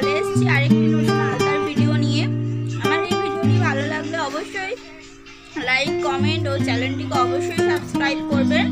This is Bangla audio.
চলে এসেছি আরেকটি নতুন আলতার ভিডিও নিয়ে। আমার এই ভিডিওটি ভালো লাগলে অবশ্যই লাইক কমেন্ট ও চ্যানেলটিকে অবশ্যই সাবস্ক্রাইব করবেন।